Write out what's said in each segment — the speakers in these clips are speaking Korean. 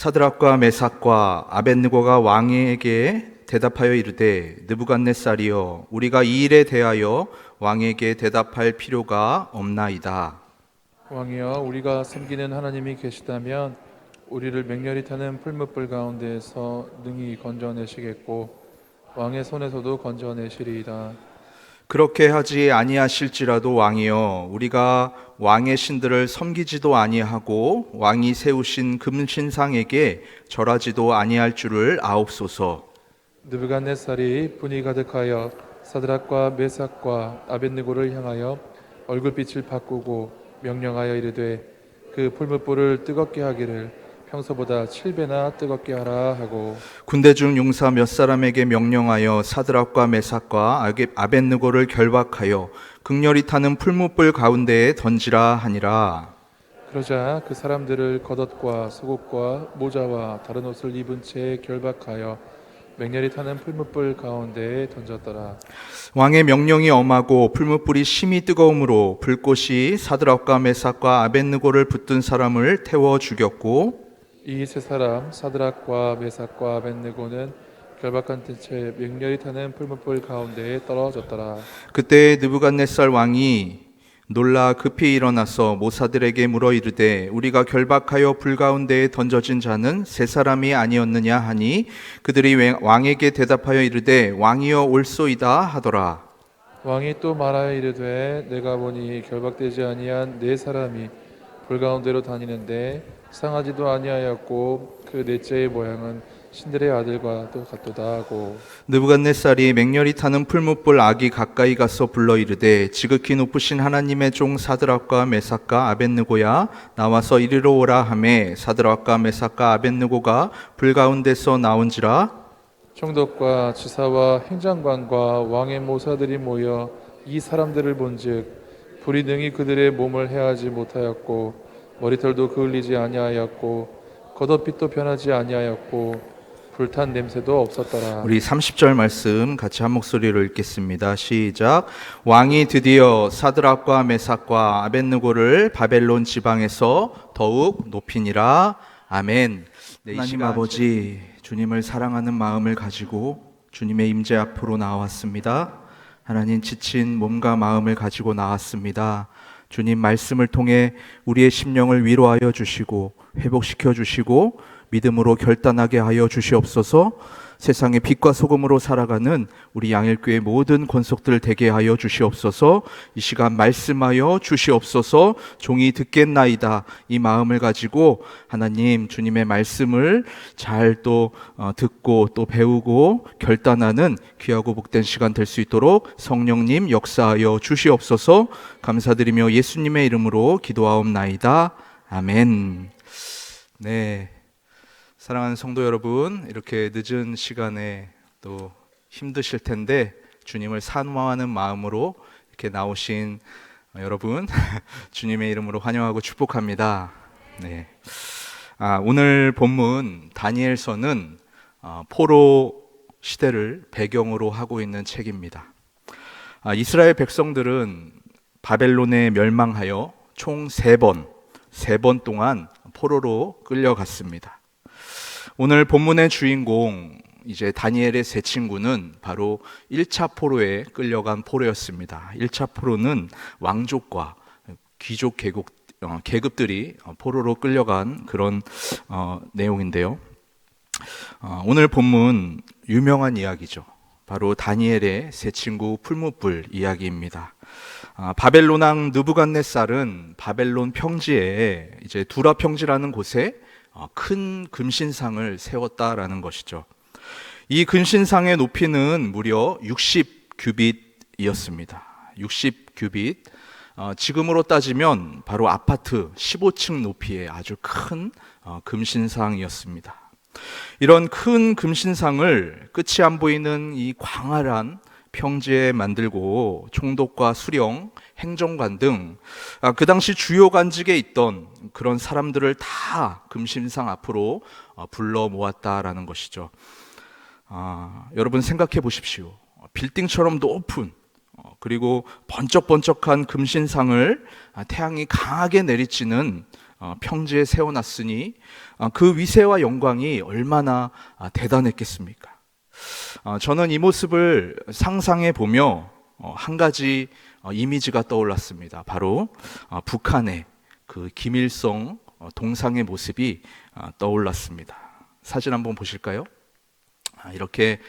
사드락과 메삭과 아벤느고가 왕에게 대답하여 이르되 느부갓네살이여 우리가 이 일에 대하여 왕에게 대답할 필요가 없나이다. 왕이여 우리가 섬기는 하나님이 계시다면 우리를 맹렬히 타는 풀무불 가운데에서 능히 건져내시겠고 왕의 손에서도 건져내시리이다. 그렇게 하지 아니하실지라도 왕이여 우리가 왕의 신들을 섬기지도 아니하고 왕이 세우신 금신상에게 절하지도 아니할 줄을 아옵소서. 느부갓네살이 분이 가득하여 사드락과 메삭과 아벤느고를 향하여 얼굴빛을 바꾸고 명령하여 이르되 그 풀무불을 뜨겁게 하기를 평소보다 7배나 뜨겁게 하라 하고 군대 중 용사 몇 사람에게 명령하여 사드락과 메삭과 아벤느고를 결박하여 극렬히 타는 풀무불 가운데에 던지라 하니라. 그러자 그 사람들을 겉옷과 속옷과 모자와 다른 옷을 입은 채 결박하여 맹렬히 타는 풀무불 가운데에 던졌더라. 왕의 명령이 엄하고 풀무불이 심히 뜨거움으로 불꽃이 사드락과 메삭과 아벤느고를 붙든 사람을 태워 죽였고 이 세 사람 사드락과 메삭과 아벤느고는 결박한 채 맹렬히 타는 풀무불 가운데에 떨어졌더라. 그때 느부갓네살 왕이 놀라 급히 일어나서 모사들에게 물어 이르되 우리가 결박하여 불 가운데에 던져진 자는 세 사람이 아니었느냐 하니 그들이 왕- 왕에게 대답하여 이르되 왕이여 올소이다 하더라 왕이 또 말하여 이르되 내가 보니 결박되지 아니한 네 사람이 불 가운데로 다니는데 상하지도 아니하였고 그 넷째의 모양은 신들의 아들과 또 같도다 하고 느부갓네살이 맹렬히 타는 풀무불 악이 가까이 가서 불러 이르되 지극히 높으신 하나님의 종 사드락과 메삭과 아벤느고야 나와서 이리로 오라 하매 사드락과 메삭과 아벤느고가 불 가운데서 나온지라? 총독과 지사와 행장관과 왕의 모사들이 모여 이 사람들을 본즉 불이 능히 그들의 몸을 해하지 못하였고 머리털도 그을리지 아니하였고 겉옷빛도 변하지 아니하였고 불탄 냄새도 없었더라. 우리 30절 말씀 같이 한 목소리로 읽겠습니다. 시작. 왕이 드디어 사드락과 메삭과 아벤느고를 바벨론 지방에서 더욱 높이니라. 아멘. 네, 하나님 아버지, 주님을 사랑하는 마음을 가지고 주님의 임재 앞으로 나왔습니다. 하나님 지친 몸과 마음을 가지고 나왔습니다. 주님 말씀을 통해 우리의 심령을 위로하여 주시고 회복시켜 주시고 믿음으로 결단하게 하여 주시옵소서. 세상의 빛과 소금으로 살아가는 우리 양일교회 모든 권속들 되게 하여 주시옵소서. 이 시간 말씀하여 주시옵소서. 종이 듣겠나이다. 이 마음을 가지고 하나님 주님의 말씀을 잘또 어, 듣고 또 배우고 결단하는 귀하고 복된 시간 될 수 있도록 성령님 역사하여 주시옵소서. 감사드리며 예수님의 이름으로 기도하옵나이다. 아멘. 네. 사랑하는 성도 여러분, 이렇게 늦은 시간에 또 힘드실 텐데 주님을 산모하는 마음으로 이렇게 나오신 여러분, 주님의 이름으로 환영하고 축복합니다. 네. 아, 오늘 본문 다니엘서는 어, 포로 시대를 배경으로 하고 있는 책입니다. 아, 이스라엘 백성들은 바벨론에 멸망하여 총 세 번, 세 번 동안 포로로 끌려갔습니다. 오늘 본문의 주인공 이제 다니엘의 세 친구는 바로 1차 포로에 끌려간 포로였습니다. 1차 포로는 왕족과 귀족 계급, 어, 계급들이 포로로 끌려간 그런 어, 내용인데요. 어, 오늘 본문 유명한 이야기죠. 바로 다니엘의 세 친구 풀무불 이야기입니다. 아, 바벨론 왕 느부갓네살은 바벨론 평지에 이제 두라 평지라는 곳에 어, 큰 금신상을 세웠다라는 것이죠. 이 금신상의 높이는 무려 60 규빗이었습니다. 60 규빗. 어, 지금으로 따지면 바로 아파트 15층 높이의 아주 큰 어, 금신상이었습니다. 이런 큰 금신상을 끝이 안 보이는 이 광활한 평지에 만들고 총독과 수령, 행정관 등 그 당시 주요 관직에 있던 그런 사람들을 다 금신상 앞으로 어, 불러 모았다라는 것이죠. 아, 여러분 생각해 보십시오. 빌딩처럼 높은 어, 그리고 번쩍번쩍한 금신상을 아, 태양이 강하게 내리치는 어, 평지에 세워놨으니 어, 그 위세와 영광이 얼마나 아, 대단했겠습니까? 어, 저는 이 모습을 상상해 보며 어, 한 가지 어, 이미지가 떠올랐습니다. 바로 어, 북한의 그 김일성 어, 동상의 모습이 아, 떠올랐습니다. 사진 한번 보실까요? 아, 이렇게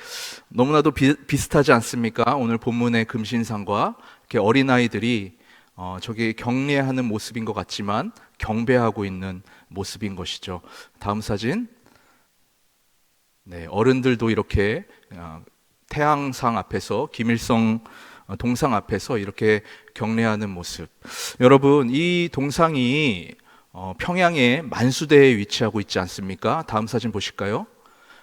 너무나도 비, 비슷하지 않습니까? 오늘 본문의 금신상과 이렇게 어린아이들이 어, 저기 경례하는 모습인 것 같지만 경배하고 있는 모습인 것이죠. 다음 사진. 네, 어른들도 이렇게 어, 태양상 앞에서 김일성 어, 동상 앞에서 이렇게 경례하는 모습. 여러분, 이 동상이 어, 평양의 만수대에 위치하고 있지 않습니까? 다음 사진 보실까요?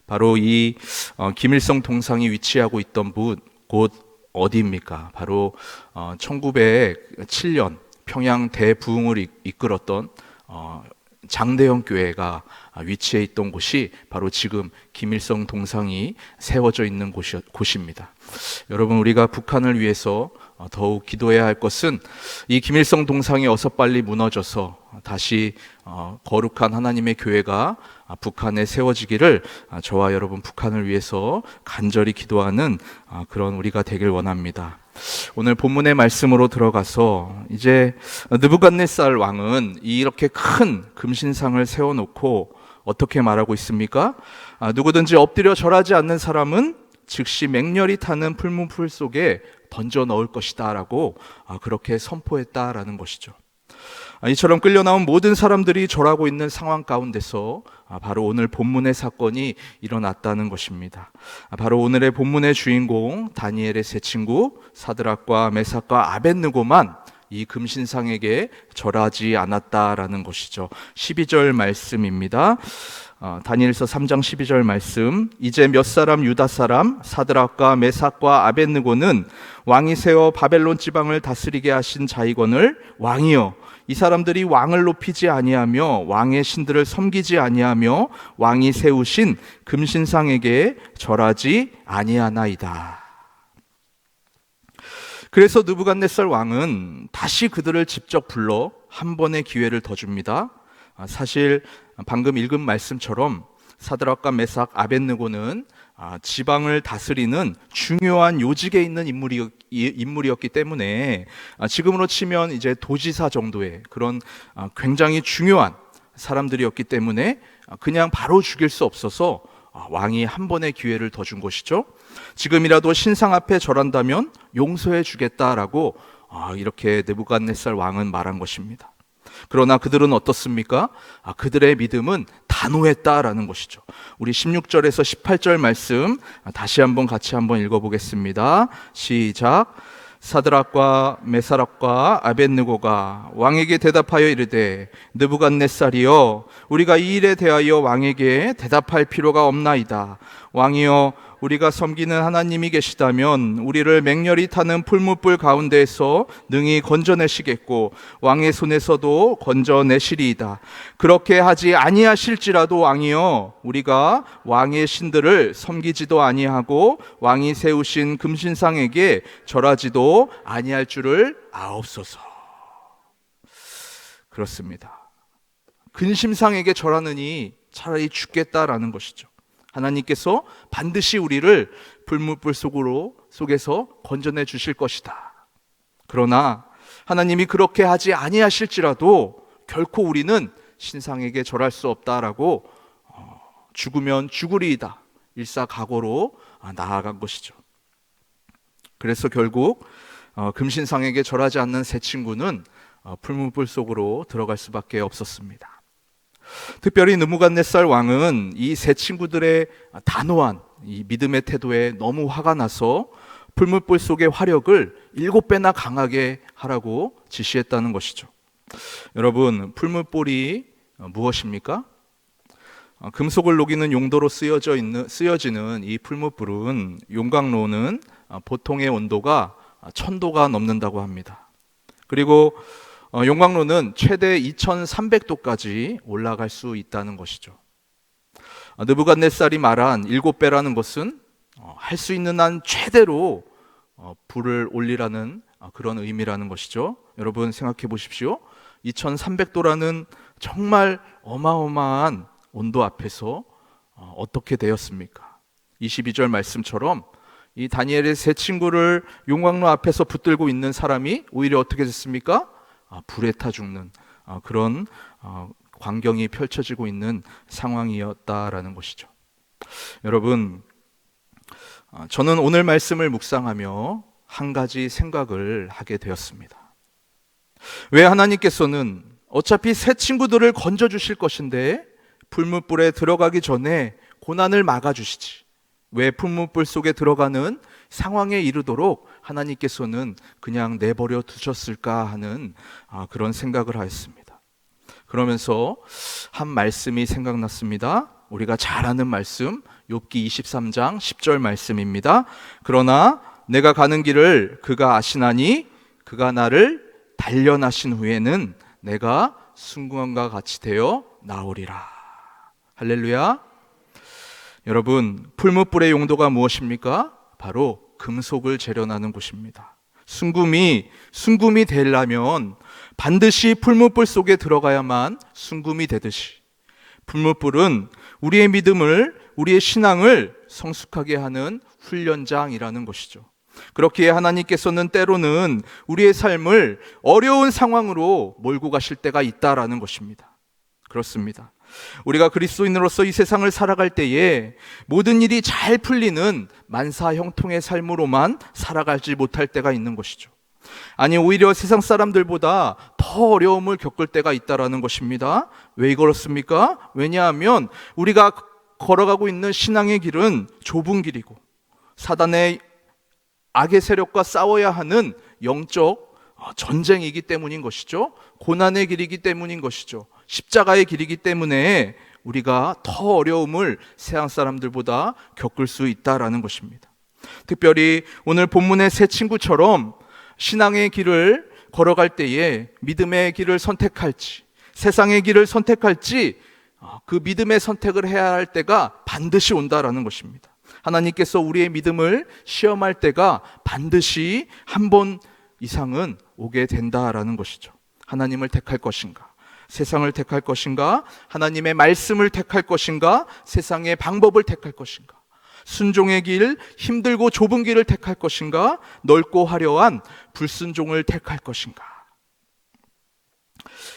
바로 이 어, 김일성 동상이 위치하고 있던 곳, 곳 어디입니까? 바로 어, 1907년 평양 대부흥을 이- 이끌었던 어, 장대영 교회가 위치해 있던 곳이 바로 지금 김일성 동상이 세워져 있는 곳이, 곳입니다. 여러분 우리가 북한을 위해서 어, 더욱 기도해야 할 것은 이 김일성 동상이 어서 빨리 무너져서 다시 어, 거룩한 하나님의 교회가 아, 북한에 세워지기를 아, 저와 여러분 북한을 위해서 간절히 기도하는 아, 그런 우리가 되길 원합니다. 오늘 본문의 말씀으로 들어가서 이제 느부갓네살 왕은 이렇게 큰 금신상을 세워놓고 어떻게 말하고 있습니까? 아, 누구든지 엎드려 절하지 않는 사람은 즉시 맹렬히 타는 풀무풀 속에 던져 넣을 것이다라고 아, 그렇게 선포했다라는 것이죠. 아, 이처럼 끌려 나온 모든 사람들이 절하고 있는 상황 가운데서 아, 바로 오늘 본문의 사건이 일어났다는 것입니다. 아, 바로 오늘의 본문의 주인공 다니엘의 세 친구 사드락과 메삭과 아벤느고만 이 금신상에게 절하지 않았다라는 것이죠. 12절 말씀입니다. 어, 다니엘서 3장 12절 말씀 이제 몇 사람 유다 사람 사드락과 메삭과 아벤느고는 왕이 세워 바벨론 지방을 다스리게 하신 자이건을 왕이여 이 사람들이 왕을 높이지 아니하며 왕의 신들을 섬기지 아니하며 왕이 세우신 금신상에게 절하지 아니하나이다. 그래서 느부갓네살 왕은 다시 그들을 직접 불러 한 번의 기회를 더 줍니다. 아, 사실 방금 읽은 말씀처럼 사드락과 메삭 아벤느고는 아, 지방을 다스리는 중요한 요직에 있는 인물이, 이- 인물이었기 때문에 아, 지금으로 치면 이제 도지사 정도의 그런 아, 굉장히 중요한 사람들이었기 때문에 아, 그냥 바로 죽일 수 없어서 아, 왕이 한 번의 기회를 더 준 것이죠. 지금이라도 신상 앞에 절한다면 용서해 주겠다라고 아, 이렇게 느부갓네살 왕은 말한 것입니다. 그러나 그들은 어떻습니까? 아, 그들의 믿음은 단호했다라는 것이죠. 우리 16절에서 18절 말씀 아, 다시 한번 같이 한번 읽어보겠습니다. 시작. 사드락과 메사락과 아벤느고가 왕에게 대답하여 이르되 느부갓네살이여 우리가 이 일에 대하여 왕에게 대답할 필요가 없나이다. 왕이여 우리가 섬기는 하나님이 계시다면 우리를 맹렬히 타는 풀무불 가운데에서 능히 건져내시겠고 왕의 손에서도 건져내시리이다. 그렇게 하지 아니하실지라도 왕이여 우리가 왕의 신들을 섬기지도 아니하고 왕이 세우신 금신상에게 절하지도 아니할 줄을 아옵소서. 그렇습니다. 근심상에게 절하느니 차라리 죽겠다라는 것이죠. 하나님께서 반드시 우리를 불물불 속으로 속에서 건져내 주실 것이다. 그러나 하나님이 그렇게 하지 아니하실지라도 결코 우리는 신상에게 절할 수 없다라고 어, 죽으면 죽으리이다 일사각오로 아, 나아간 것이죠. 그래서 결국 어, 금신상에게 절하지 않는 세 친구는 어, 풀무불 속으로 들어갈 수밖에 없었습니다. 특별히 느무갓네살 왕은 이 세 친구들의 단호한 이 믿음의 태도에 너무 화가 나서 풀무불 속의 화력을 일곱 배나 강하게 하라고 지시했다는 것이죠. 여러분, 풀무불이 어, 무엇입니까? 어, 금속을 녹이는 용도로 쓰여져 있는 쓰여지는 이 풀무불은 용광로는 어, 보통의 온도가 1000도가 넘는다고 합니다. 그리고 어, 용광로는 최대 2300도까지 올라갈 수 있다는 것이죠. 어, 느부갓네살이 말한 일곱 배라는 것은 어, 할수 있는 한 최대로 어, 불을 올리라는 어, 그런 의미라는 것이죠. 여러분 생각해 보십시오. 2300도라는 정말 어마어마한 온도 앞에서 어, 어떻게 되었습니까? 22절 말씀처럼 이 다니엘의 세 친구를 용광로 앞에서 붙들고 있는 사람이 오히려 어떻게 됐습니까? 아, 불에 타 죽는 아, 그런 어, 광경이 펼쳐지고 있는 상황이었다라는 것이죠. 여러분, 아, 저는 오늘 말씀을 묵상하며 한 가지 생각을 하게 되었습니다. 왜 하나님께서는 어차피 새 친구들을 건져 주실 것인데 풀무불에 들어가기 전에 고난을 막아 주시지. 왜 풀무불 속에 들어가는 상황에 이르도록 하나님께서는 그냥 내버려 두셨을까 하는 아, 그런 생각을 하였습니다. 그러면서 한 말씀이 생각났습니다. 우리가 잘 아는 말씀, 욥기 23장 10절 말씀입니다. 그러나 내가 가는 길을 그가 아시나니 그가 나를 단련하신 후에는 내가 순금과 같이 되어 나오리라. 할렐루야. 여러분, 풀무불의 용도가 무엇입니까? 바로 금속을 재련하는 곳입니다. 순금이 순금이 되려면 반드시 풀무불 속에 들어가야만 순금이 되듯이 풀무불은 우리의 믿음을 우리의 신앙을 성숙하게 하는 훈련장이라는 것이죠. 그렇기에 하나님께서는 때로는 우리의 삶을 어려운 상황으로 몰고 가실 때가 있다라는 것입니다. 그렇습니다. 우리가 그리스도인으로서 이 세상을 살아갈 때에 모든 일이 잘 풀리는 만사 형통의 삶으로만 살아가지 못할 때가 있는 것이죠. 아니 오히려 세상 사람들보다 더 어려움을 겪을 때가 있다라는 것입니다. 왜 그렇습니까? 왜냐하면 우리가 걸어가고 있는 신앙의 길은 좁은 길이고 사단의 악의 세력과 싸워야 하는 영적 어, 전쟁이기 때문인 것이죠. 고난의 길이기 때문인 것이죠. 십자가의 길이기 때문에 우리가 더 어려움을 세상 사람들보다 겪을 수 있다라는 것입니다. 특별히 오늘 본문의 세 친구처럼 신앙의 길을 걸어갈 때에 믿음의 길을 선택할지 세상의 길을 선택할지 어, 그 믿음의 선택을 해야 할 때가 반드시 온다라는 것입니다. 하나님께서 우리의 믿음을 시험할 때가 반드시 한 번 이상은 오게 된다라는 것이죠. 하나님을 택할 것인가? 세상을 택할 것인가? 하나님의 말씀을 택할 것인가? 세상의 방법을 택할 것인가? 순종의 길, 힘들고 좁은 길을 택할 것인가? 넓고 화려한 불순종을 택할 것인가?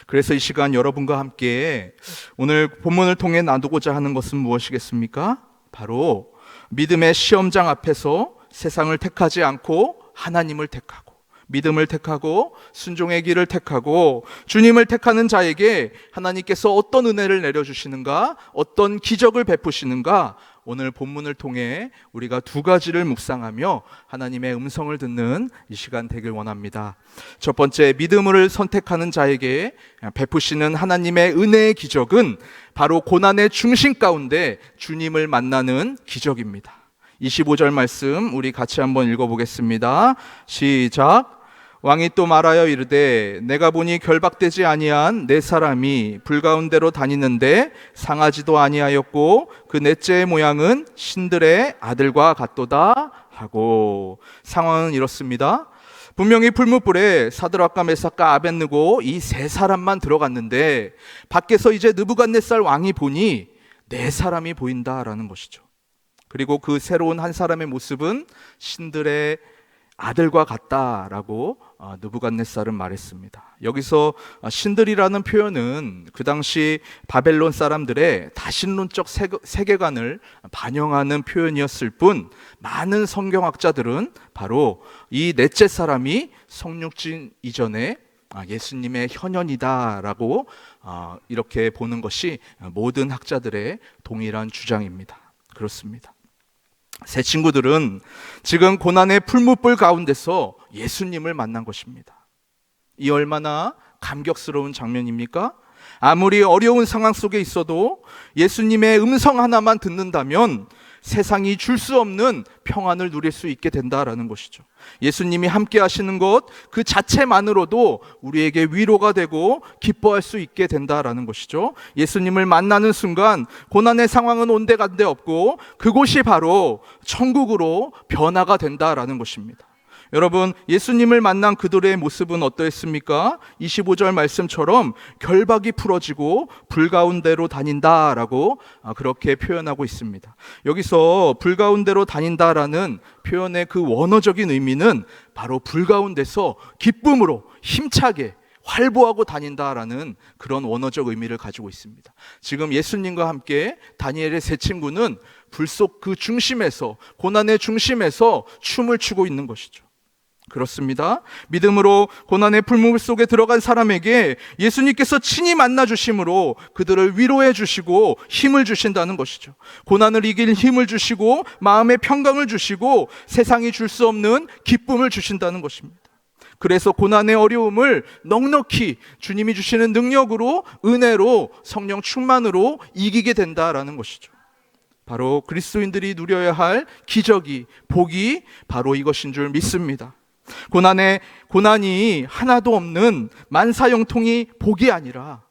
그래서 이 시간 여러분과 함께 오늘 본문을 통해 나누고자 하는 것은 무엇이겠습니까? 바로 믿음의 시험장 앞에서 세상을 택하지 않고 하나님을 택하고 믿음을 택하고 순종의 길을 택하고 주님을 택하는 자에게 하나님께서 어떤 은혜를 내려주시는가, 어떤 기적을 베푸시는가, 오늘 본문을 통해 우리가 두 가지를 묵상하며 하나님의 음성을 듣는 이 시간 되길 원합니다. 첫 번째, 믿음을 선택하는 자에게 베푸시는 하나님의 은혜의 기적은 바로 고난의 중심 가운데 주님을 만나는 기적입니다. 25절 말씀 우리 같이 한번 읽어보겠습니다. 시작. 왕이 또 말하여 이르되 내가 보니 결박되지 아니한 네 사람이 불 가운데로 다니는데 상하지도 아니하였고 그 넷째의 모양은 신들의 아들과 같도다 하고 상황은 이렇습니다. 분명히 풀무불에 사드락과 메삭과 아벤느고 이 세 사람만 들어갔는데 밖에서 이제 느부갓네살 왕이 보니 네 사람이 보인다라는 것이죠. 그리고 그 새로운 한 사람의 모습은 신들의 아들과 같다라고 어, 느부갓네살은 말했습니다. 여기서 어, 신들이라는 표현은 그 당시 바벨론 사람들의 다신론적 세계관을 반영하는 표현이었을 뿐 많은 성경학자들은 바로 이 넷째 사람이 성육진 이전에 아, 예수님의 현현이다라고 어, 이렇게 보는 것이 모든 학자들의 동일한 주장입니다. 그렇습니다. 새 친구들은 지금 고난의 풀무불 가운데서 예수님을 만난 것입니다. 이 얼마나 감격스러운 장면입니까? 아무리 어려운 상황 속에 있어도 예수님의 음성 하나만 듣는다면 세상이 줄 수 없는 평안을 누릴 수 있게 된다라는 것이죠. 예수님이 함께 하시는 것 그 자체만으로도 우리에게 위로가 되고 기뻐할 수 있게 된다라는 것이죠. 예수님을 만나는 순간 고난의 상황은 온데간데 없고 그곳이 바로 천국으로 변화가 된다라는 것입니다. 여러분, 예수님을 만난 그들의 모습은 어떠했습니까? 25절 말씀처럼 결박이 풀어지고 불가운데로 다닌다라고 아, 그렇게 표현하고 있습니다. 여기서 불가운데로 다닌다라는 표현의 그 원어적인 의미는 바로 불가운데서 기쁨으로 힘차게 활보하고 다닌다라는 그런 원어적 의미를 가지고 있습니다. 지금 예수님과 함께 다니엘의 세 친구는 불속 그 중심에서 고난의 중심에서 춤을 추고 있는 것이죠. 그렇습니다. 믿음으로 고난의 풀물 속에 들어간 사람에게 예수님께서 친히 만나 주심으로 그들을 위로해 주시고 힘을 주신다는 것이죠. 고난을 이길 힘을 주시고 마음의 평강을 주시고 세상이 줄 수 없는 기쁨을 주신다는 것입니다. 그래서 고난의 어려움을 넉넉히 주님이 주시는 능력으로 은혜로 성령 충만으로 이기게 된다라는 것이죠. 바로 그리스도인들이 누려야 할 기적이 복이 바로 이것인 줄 믿습니다. 고난의 고난이 하나도 없는 만사형통이 복이 아니라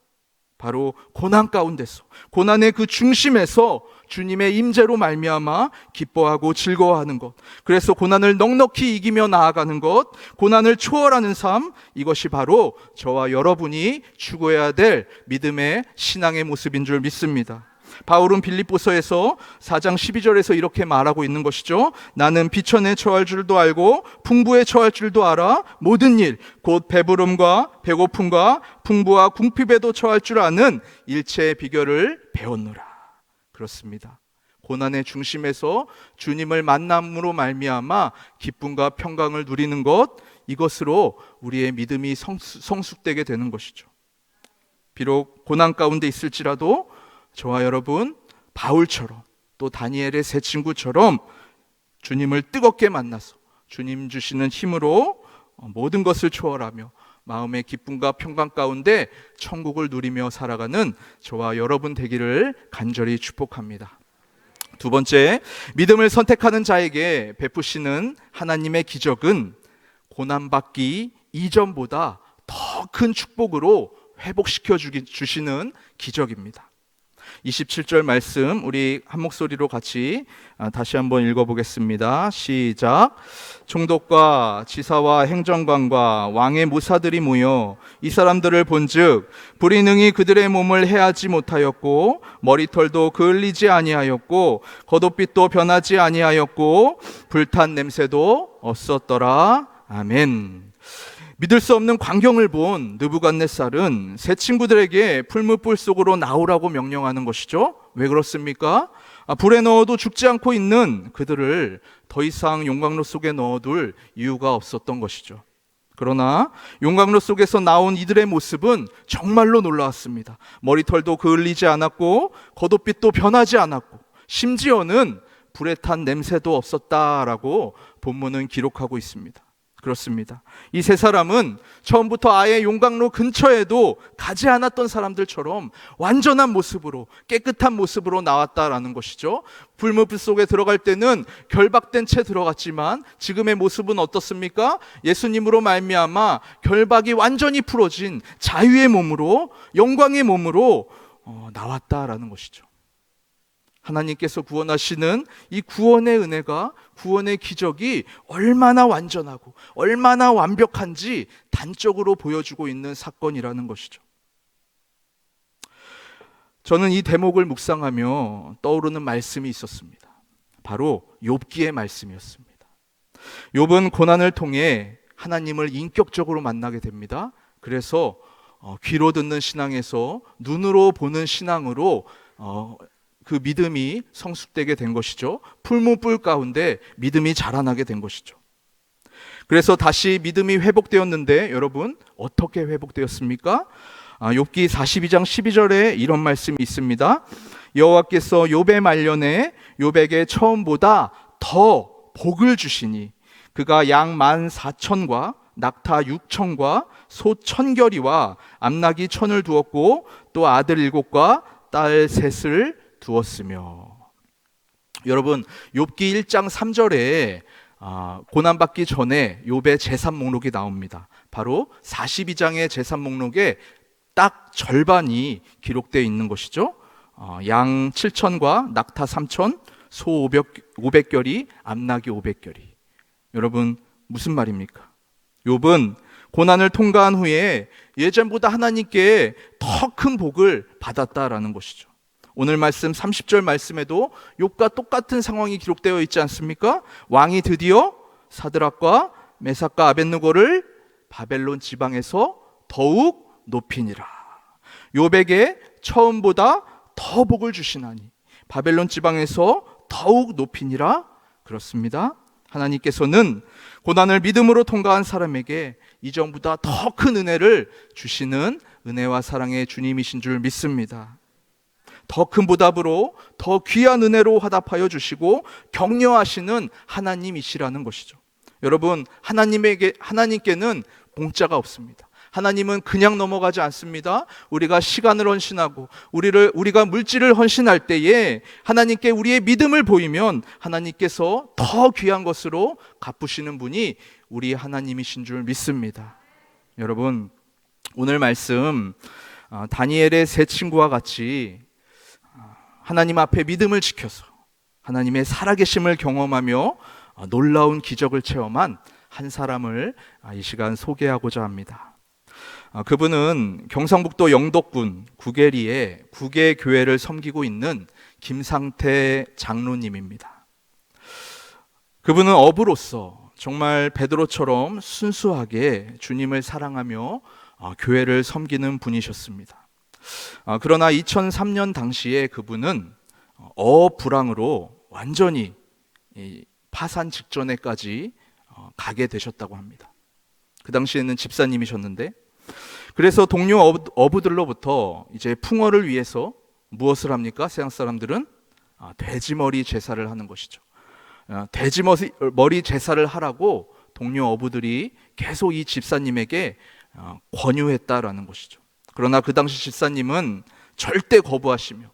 바로 고난 가운데서 고난의 그 중심에서 주님의 임재로 말미암아 기뻐하고 즐거워하는 것. 그래서 고난을 넉넉히 이기며 나아가는 것, 고난을 초월하는 삶 이것이 바로 저와 여러분이 추구해야 될 믿음의 신앙의 모습인 줄 믿습니다. 바울은 빌립보서에서 4장 12절에서 이렇게 말하고 있는 것이죠. 나는 비천에 처할 줄도 알고 풍부에 처할 줄도 알아 모든 일 곧 배부름과 배고픔과 풍부와 궁핍에도 처할 줄 아는 일체의 비결을 배웠노라. 그렇습니다. 고난의 중심에서 주님을 만남으로 말미암아 기쁨과 평강을 누리는 것 이것으로 우리의 믿음이 성숙되게 되는 것이죠. 비록 고난 가운데 있을지라도 저와 여러분 바울처럼 또 다니엘의 세 친구처럼 주님을 뜨겁게 만나서 주님 주시는 힘으로 모든 것을 초월하며 마음의 기쁨과 평강 가운데 천국을 누리며 살아가는 저와 여러분 되기를 간절히 축복합니다. 두 번째, 믿음을 선택하는 자에게 베푸시는 하나님의 기적은 고난받기 이전보다 더 큰 축복으로 회복시켜 주시는 기적입니다. 27절 말씀 우리 한 목소리로 같이 아, 다시 한번 읽어보겠습니다. 시작. 총독과 지사와 행정관과 왕의 모사들이 모여 이 사람들을 본즉 불이 능히 그들의 몸을 해하지 못하였고 머리털도 그을리지 아니하였고 겉옷빛도 변하지 아니하였고 불탄 냄새도 없었더라. 아멘. 믿을 수 없는 광경을 본 느부갓네살은 세 친구들에게 풀무불 속으로 나오라고 명령하는 것이죠. 왜 그렇습니까? 아, 불에 넣어도 죽지 않고 있는 그들을 더 이상 용광로 속에 넣어둘 이유가 없었던 것이죠. 그러나 용광로 속에서 나온 이들의 모습은 정말로 놀라웠습니다. 머리털도 그을리지 않았고 겉옷빛도 변하지 않았고 심지어는 불에 탄 냄새도 없었다라고 본문은 기록하고 있습니다. 그렇습니다. 이 세 사람은 처음부터 아예 용광로 근처에도 가지 않았던 사람들처럼 완전한 모습으로 깨끗한 모습으로 나왔다라는 것이죠. 불무불 속에 들어갈 때는 결박된 채 들어갔지만 지금의 모습은 어떻습니까? 예수님으로 말미암아 결박이 완전히 풀어진 자유의 몸으로 영광의 몸으로 어, 나왔다라는 것이죠. 하나님께서 구원하시는 이 구원의 은혜가 구원의 기적이 얼마나 완전하고 얼마나 완벽한지 단적으로 보여주고 있는 사건이라는 것이죠. 저는 이 대목을 묵상하며 떠오르는 말씀이 있었습니다. 바로 욥기의 말씀이었습니다. 욥은 고난을 통해 하나님을 인격적으로 만나게 됩니다. 그래서 어, 귀로 듣는 신앙에서 눈으로 보는 신앙으로 어, 그 믿음이 성숙되게 된 것이죠. 풀무불 가운데 믿음이 자라나게 된 것이죠. 그래서 다시 믿음이 회복되었는데 여러분 어떻게 회복되었습니까? 아, 욥기 42장 12절에 이런 말씀이 있습니다. 여호와께서 욥의 말년에 욥에게 처음보다 더 복을 주시니 그가 양 만 사천과 낙타 육천과 소 천결이와 암나기 천을 두었고 또 아들 일곱과 딸 셋을 두었으며 여러분 욥기 1장 3절에 아, 고난받기 전에 욥의 재산 목록이 나옵니다. 바로 42장의 재산 목록에 딱 절반이 기록되어 있는 것이죠. 어, 양 7천과 낙타 3천, 소 500, 500결이, 암나기 500결이. 여러분 무슨 말입니까? 욥은 고난을 통과한 후에 예전보다 하나님께 더 큰 복을 받았다라는 것이죠. 오늘 말씀 30절 말씀에도 욥과 똑같은 상황이 기록되어 있지 않습니까? 왕이 드디어 사드락과 메삭과 아벤누고를 바벨론 지방에서 더욱 높이니라. 욥에게 처음보다 더 복을 주시나니 바벨론 지방에서 더욱 높이니라 그렇습니다. 하나님께서는 고난을 믿음으로 통과한 사람에게 이전보다 더 큰 은혜를 주시는 은혜와 사랑의 주님이신 줄 믿습니다. 더 큰 보답으로 더 귀한 은혜로 화답하여 주시고 격려하시는 하나님이시라는 것이죠. 여러분, 하나님에게 하나님께는 공짜가 없습니다. 하나님은 그냥 넘어가지 않습니다. 우리가 시간을 헌신하고 우리를 우리가 물질을 헌신할 때에 하나님께 우리의 믿음을 보이면 하나님께서 더 귀한 것으로 갚으시는 분이 우리 하나님이신 줄 믿습니다. 여러분, 오늘 말씀 어, 다니엘의 세 친구와 같이 어, 하나님 앞에 믿음을 지켜서 하나님의 살아계심을 경험하며 어, 놀라운 기적을 체험한 한 사람을 아, 이 시간 소개하고자 합니다. 아, 그분은 경상북도 영덕군 구계리에 구계 교회를 섬기고 있는 김상태 장로님입니다. 그분은 어부로서 정말 베드로처럼 순수하게 주님을 사랑하며 아, 교회를 섬기는 분이셨습니다. 아, 그러나 2003년 당시에 그분은 어불황으로 완전히 이 파산 직전에까지 어, 가게 되셨다고 합니다. 그 당시에는 집사님이셨는데 그래서 동료 어부- 어부들로부터 이제 풍어를 위해서 무엇을 합니까? 세상 사람들은 아, 돼지머리 제사를 하는 것이죠. 아, 돼지머리 머리 제사를 하라고 동료 어부들이 계속 이 집사님에게 아, 권유했다라는 것이죠. 그러나 그 당시 집사님은 절대 거부하시며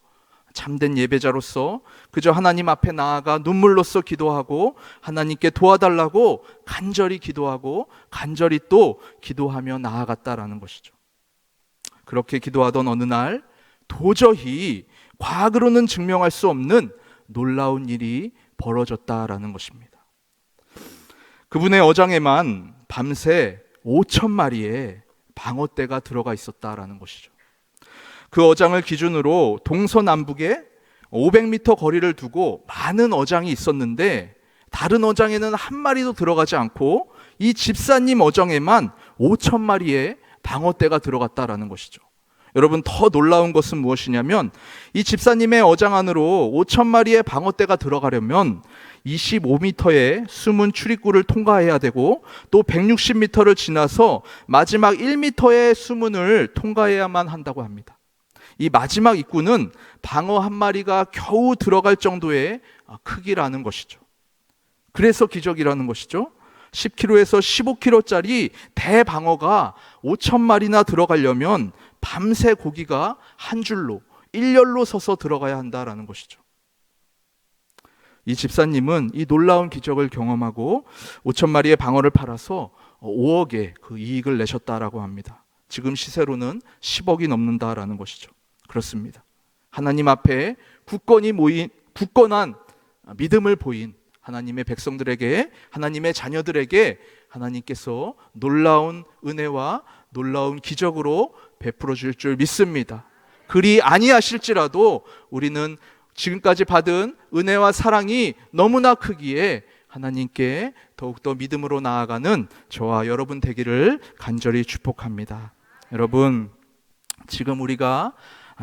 참된 예배자로서 그저 하나님 앞에 나아가 눈물로써 기도하고 하나님께 도와달라고 간절히 기도하고 간절히 또 기도하며 나아갔다라는 것이죠. 그렇게 기도하던 어느 날 도저히 과학으로는 증명할 수 없는 놀라운 일이 벌어졌다라는 것입니다. 그분의 어장에만 밤새 5천 마리의 방어떼가 들어가 있었다라는 것이죠. 그 어장을 기준으로 동서남북에 500m 거리를 두고 많은 어장이 있었는데 다른 어장에는 한 마리도 들어가지 않고 이 집사님 어장에만 5천 마리의 방어떼가 들어갔다라는 것이죠. 여러분 더 놀라운 것은 무엇이냐면 이 집사님의 어장 안으로 5천 마리의 방어떼가 들어가려면 25m의 숨은 출입구를 통과해야 되고 또 160m를 지나서 마지막 1m의 수문을 통과해야만 한다고 합니다. 이 마지막 입구는 방어 한 마리가 겨우 들어갈 정도의 크기라는 것이죠. 그래서 기적이라는 것이죠. 10kg에서 15kg짜리 대방어가 5천 마리나 들어가려면 밤새 고기가 한 줄로 일렬로 서서 들어가야 한다라는 것이죠. 이 집사님은 이 놀라운 기적을 경험하고 5천 마리의 방어를 팔아서 5억의 그 이익을 내셨다라고 합니다. 지금 시세로는 10억이 넘는다라는 것이죠. 그렇습니다. 하나님 앞에 굳건히 모인 굳건한 믿음을 보인 하나님의 백성들에게 하나님의 자녀들에게 하나님께서 놀라운 은혜와 놀라운 기적으로 베풀어 줄 줄 믿습니다. 그리 아니하실지라도 우리는 지금까지 받은 은혜와 사랑이 너무나 크기에 하나님께 더욱더 믿음으로 나아가는 저와 여러분 되기를 간절히 축복합니다. 여러분, 지금 우리가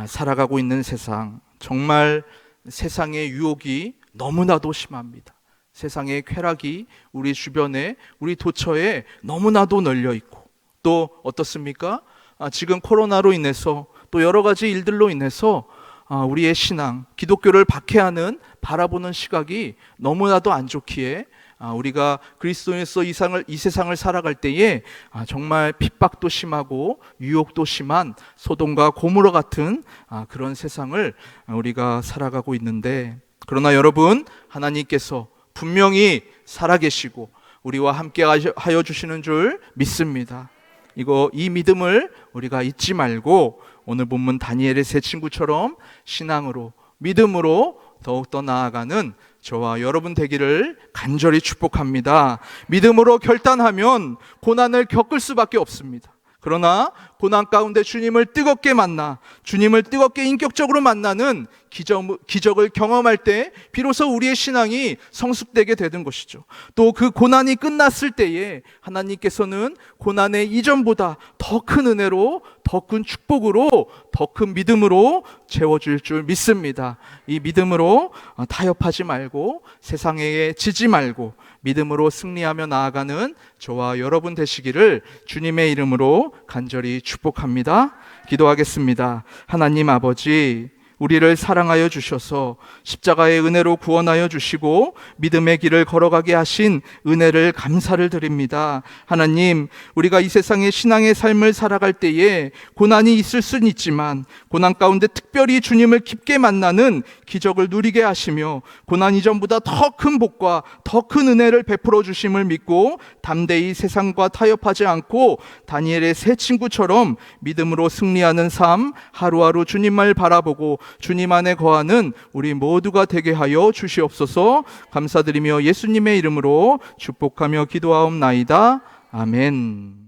살아가고 있는 세상, 정말 세상의 유혹이 너무나도 심합니다. 세상의 쾌락이 우리 주변에, 우리 도처에 너무나도 널려 있고, 또 어떻습니까? 아, 지금 코로나로 인해서 또 여러 가지 일들로 인해서 아, 우리의 신앙, 기독교를 박해하는 바라보는 시각이 너무나도 안 좋기에 아, 우리가 그리스도인으로서 이, 상을, 이 세상을 살아갈 때에 아, 정말 핍박도 심하고 유혹도 심한 소돔과 고무라 같은 아, 그런 세상을 우리가 살아가고 있는데 그러나 여러분 하나님께서 분명히 살아계시고 우리와 함께 하여 주시는 줄 믿습니다. 이거 이 믿음을 우리가 잊지 말고 오늘 본문 다니엘의 세 친구처럼 신앙으로 믿음으로 더욱 더 나아가는 저와 여러분 되기를 간절히 축복합니다. 믿음으로 결단하면 고난을 겪을 수밖에 없습니다. 그러나 고난 가운데 주님을 뜨겁게 만나 주님을 뜨겁게 인격적으로 만나는 기적, 기적을 경험할 때 비로소 우리의 신앙이 성숙되게 되는 것이죠. 또 그 고난이 끝났을 때에 하나님께서는 고난의 이전보다 더 큰 은혜로 더 큰 축복으로 더 큰 믿음으로 채워줄 줄 믿습니다. 이 믿음으로 어, 타협하지 말고 세상에 지지 말고 믿음으로 승리하며 나아가는 저와 여러분 되시기를 주님의 이름으로 간절히 축복합니다. 기도하겠습니다. 하나님 아버지, 우리를 사랑하여 주셔서 십자가의 은혜로 구원하여 주시고 믿음의 길을 걸어가게 하신 은혜를 감사를 드립니다. 하나님, 우리가 이 세상의 신앙의 삶을 살아갈 때에 고난이 있을 수는 있지만 고난 가운데 특별히 주님을 깊게 만나는 기적을 누리게 하시며 고난 이전보다 더 큰 복과 더 큰 은혜를 베풀어 주심을 믿고 담대히 세상과 타협하지 않고 다니엘의 새 친구처럼 믿음으로 승리하는 삶 하루하루 주님을 바라보고 주님 안에 거하는 우리 모두가 되게 하여 주시옵소서 감사드리며 예수님의 이름으로 축복하며 기도하옵나이다. 아멘.